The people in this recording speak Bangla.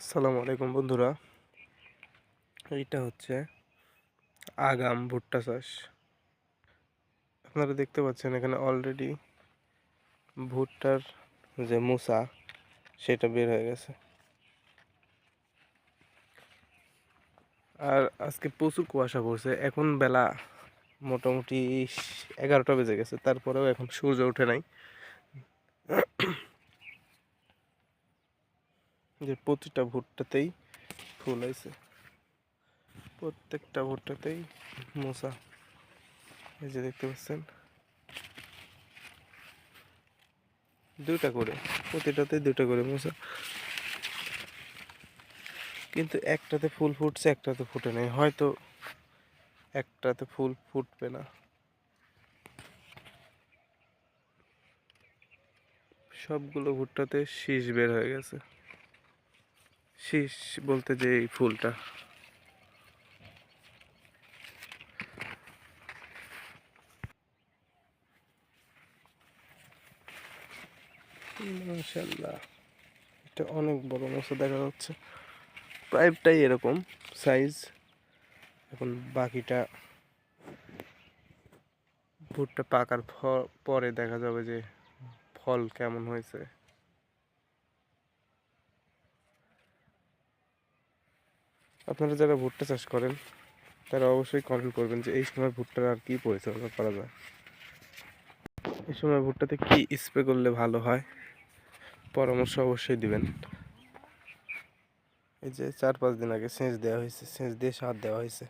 আসসালামু আলাইকুম বন্ধুরা। এইটা হচ্ছে আগাম ভুট্টা চাষ। আপনারা দেখতে পাচ্ছেন এখানে অলরেডি ভুট্টার যে মুসা, সেটা বের হয়ে গেছে। আর আজকে প্রচুর কুয়াশা পড়ছে। এখন বেলা মোটামুটি এগারোটা বেজে গেছে, তারপরেও এখন সূর্য ওঠে নাই। যে প্রতিটা ভুট্টাতেই ফুল হয়েছে। প্রত্যেকটা ভুট্টাতেই মশা। এই যে দেখতে পাচ্ছেন। দুইটা করে, প্রতিটাতে দুইটা করে মশা। কিন্তু একটাতে ফুল ফুটছে, একটাতে ফুটে নেই। হয়তো একটাতে ফুল ফুটবে না। সবগুলো ভুট্টাতে শীষ বের হয়ে গেছে। শীষ বলতে যে এই ফুলটা। এটা অনেক বড় মশা দেখা যাচ্ছে। পাইপটাই এরকম সাইজ। এখন বাকিটা ভুট্টা পাকার পরে দেখা যাবে যে ফল কেমন হয়েছে। আপনারা যারা ভুট্টা চাষ করেন, তারা অবশ্যই কন্ট্রোল করবেন যে এই সময় ভুট্টার আর কি পরিচালনা করা যায়। এই সময় ভুট্টাতে কি স্প্রে করলে ভালো হয়, পরামর্শ অবশ্যই দিবেন। এই যে চার পাঁচ দিন আগে সেচ দেওয়া হয়েছে, সেচ দিয়ে সার দেওয়া হয়েছে।